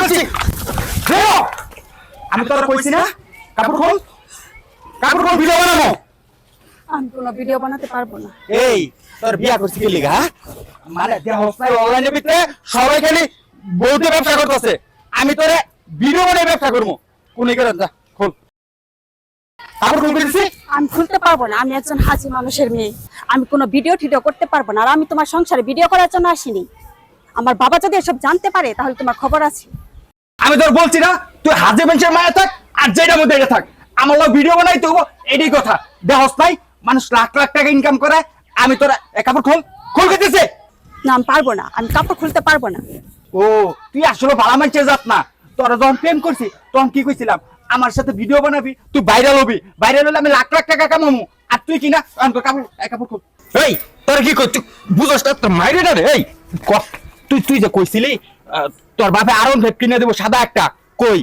বলছি। আমি তোর কইছি না কাপড় খোল। কাপড় খোল ভিডিও বানাবো। আমি কোনো ভিডিও বানাতে পারব না। এই তোর বিয়া করছিস কি লিগা হ্যাঁ? মানে দেহ হস্তায় অনলাইনে ভিতরে সবাই খালি বউতে ব্যবসা করতেছে। আমি তোরে ভিডিও বানিয়ে ব্যবসা করব। কোন করে যা খোল। কাপড় খুল দিছি আমি খুলতে পারব না আমি একজন হাজি মানুষের মেয়ে। আমি কোনো ভিডিও টিডিও করতে পারব না আর আমি তোমার সংসারে ভিডিও করার জন্য আসিনি। আমার বাবা যদি এসব জানতে পারে তাহলে তোমার খবর আছে। আমি তোর বলছি না তুই হাজে বেঞ্চের মায়া থাক আর যেটার মধ্যে এটা থাক। আমার লোক ভিডিও বানাই তো এটাই কথা। দেহস নাই মানুষ লাখ লাখ টাকা ইনকাম করে আমি তোর কাপড় খোল খোল খেতেছে। না আমি পারব না আমি কাপড় খুলতে পারব না। ও তুই আসলে ভালো মানছে যাত না। তোরা যখন প্রেম করছি তখন কি কইছিলাম? আমার সাথে ভিডিও বানাবি তুই ভাইরাল হবি। ভাইরাল হলে আমি লাখ লাখ টাকা কামামু। আর তুই কিনা আমি তোর কাপড় কাপড় খোল। এই তোর কি তুই বুঝছ না তোর মাইরে না রে এই ক- তুই তুই যে কইছিলি তোর বাপে আরন ভেব কিনে দেবো সাদা একটা কই?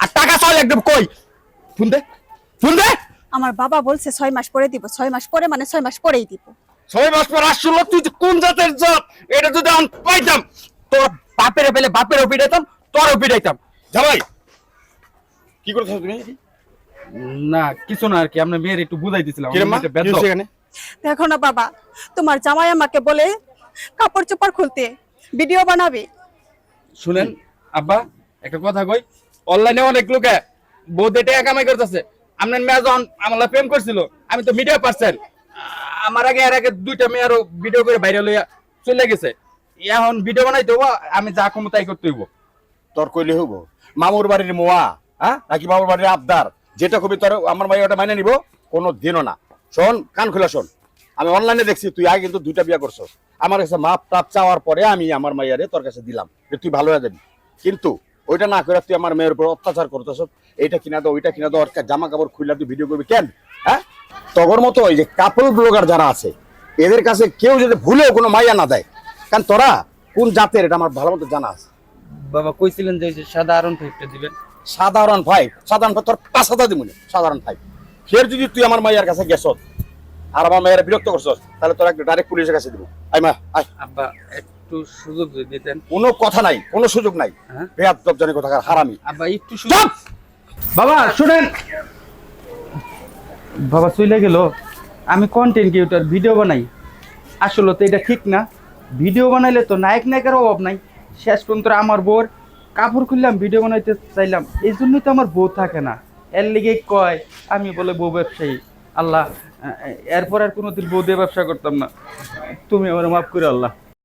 আর টাকা চল একদম কই? ফোন দে ফোন দে। আমার বাবা বলছে ছয় মাস পরে দিব ছয় মাস পরে মানে ছয় মাস পরেই দিব। ছয় মাস পর আসছিল তুই যে কোন জাতের জাত? এটা যদি আমি পাইতাম তোর বাপের পেলে বাপের পিটাইতাম তোরও পিটাইতাম। জামাই কি করছ তুমি? না কিছু না আর কি আমরা মেয়ের একটু বুঝাই দিছিলাম দেখো না বাবা তোমার জামাই আমাকে বলে কাপড় চোপড় খুলতে ভিডিও বানাবে। শুনেন আব্বা একটা কথা কই অনলাইনে অনেক লোকে বউদের টাকা কামাই করতেছে। আপনার মেয়ে যখন আমার প্রেম করছিল আমি তো মিডিয়া পার্সন আমার আগে এর আগে দুইটা মেয়ে আরও ভিডিও করে বাইরে লইয়া চলে গেছে। এখন ভিডিও বানাইতে হব আমি যা কমো তাই করতে হইব। তোর কইলে হইব মামুর বাড়ির মোয়া হ্যাঁ? নাকি মামুর বাড়ির আবদার? যেটা খুবই তোর আমার মাই ওটা মাইনে নিব কোনো দিনও না। শোন কান খুলে শোন। আমি অনলাইনে দেখছি তুই আগে কিন্তু দুইটা বিয়া করছ। আমার কাছে মাপ টাপ চাওয়ার পরে আমি আমার মাইয়ারে তোর কাছে দিলাম যে তুই ভালো হয়ে যাবি। কিন্তু ওইটা না করে তুই আমার মেয়ের উপর অত্যাচার করতেছ এইটা কিনা দাও ওইটা কিনা দাও ওর জামা কাপড় খুললে তুই ভিডিও করবি কেন? হ্যাঁ? তগর মতো ওই যে কাপড় ব্লগার যারা আছে এদের কাছে কেউ যদি ভুলেও কোনো মাইয়া না দেয় কারণ তোরা কোন জাতের এটা আমার ভালো মতো জানা আছে? বাবা কইছিলেন যে সাধারণ ফাইভটা দিবেন। সাধারণ ফাইভ সাধারণ ফাইভ তোর পাঁচ হাজার দিবনি সাধারণ ফাইভ ফের যদি তুই আমার মাইয়ার কাছে গেছ আর আমার মায়ের বিরক্ত করছস তাহলে তোর একটা ডাইরেক্ট পুলিশের কাছে দিব। আই মা আয়। আব্বা একটু সুযোগ যদি দিতেন কোনো কথা নাই কোনো সুযোগ নাই। হ্যাঁ? বেয়াদ জনের কথা হারামি। আব্বা একটু সুযোগ বাবা শুনেন। বাবা চলে গেল। আমি কন্টেন্ট ক্রিয়েটর ভিডিও বানাই। আসলে তো এটা ঠিক না। ভিডিও বানাইলে তো নায়ক নায়কের অভাব নাই। শেষ পর্যন্ত আমার বোর কাপড় খুললাম ভিডিও বানাইতে চাইলাম। এই জন্যই তো আমার বউ থাকে না। এর লিগে কয় আমি বলে বউ ব্যবসায়ী। আল্লাহ এরপর আর কোনো দিন দিয়ে ব্যবসা করতাম না। তুমি আমার মাফ করে আল্লাহ।